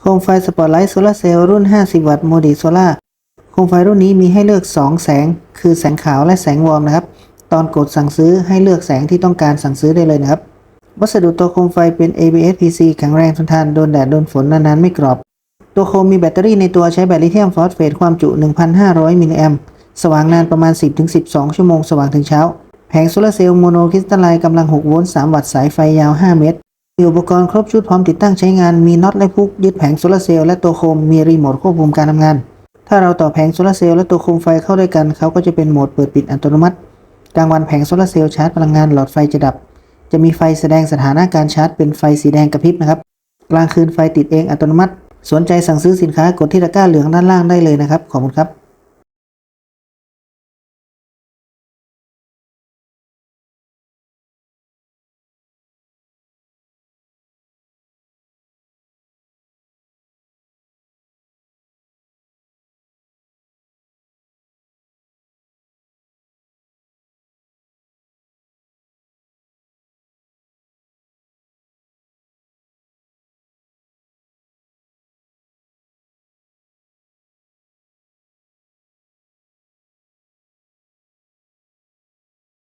โคมไฟสปอตไลท์โซลาร์เซลล์รุ่น 50 วัตต์โมดิโซล่าโคมไฟรุ่นนี้มีให้เลือก 2 แสง คือแสงขาวและแสงวอร์มนะครับ ตอนกดสั่งซื้อให้เลือกแสงที่ต้องการสั่งซื้อได้เลยนะครับ วัสดุตัวโคมไฟเป็น ABS PC แข็งแรงทนทานโดนแดดโดนฝนนานๆไม่กรอบ ตัวโคมมีแบตเตอรี่ในตัวใช้แบตลิเธียมฟอสเฟตความจุ 1,500 มิลลิแอมป์สว่างนานประมาณ 10-12 ชั่วโมงสว่างถึงเช้า แผงโซลาร์เซลล์โมโนคริสตัลไลน์กำลัง 6 โวลต์ 3 วัตต์ สายไฟยาว 5 เมตร อุปกรณ์ครบชุดพร้อมติดตั้งใช้งานมีน็อตและพุกยึดแผงโซลาเซลล์และตัวโคมมีรีโมทควบคุมการทำงาน ถ้าเราต่อแผงโซลาเซลล์และตัวโคมไฟเข้าด้วยกันเขาก็จะเป็นโหมดเปิดปิดอัตโนมัติกลางวันแผงโซลาเซลล์ชาร์จพลังงานหลอดไฟจะดับ จะมีไฟแสดงสถานะการชาร์จเป็นไฟสีแดงกระพริบนะครับกลางคืนไฟติดเองอัตโนมัติ สนใจสั่งซื้อสินค้ากดที่ตะกร้าเหลืองด้านล่างได้เลยนะครับขอบคุณครับ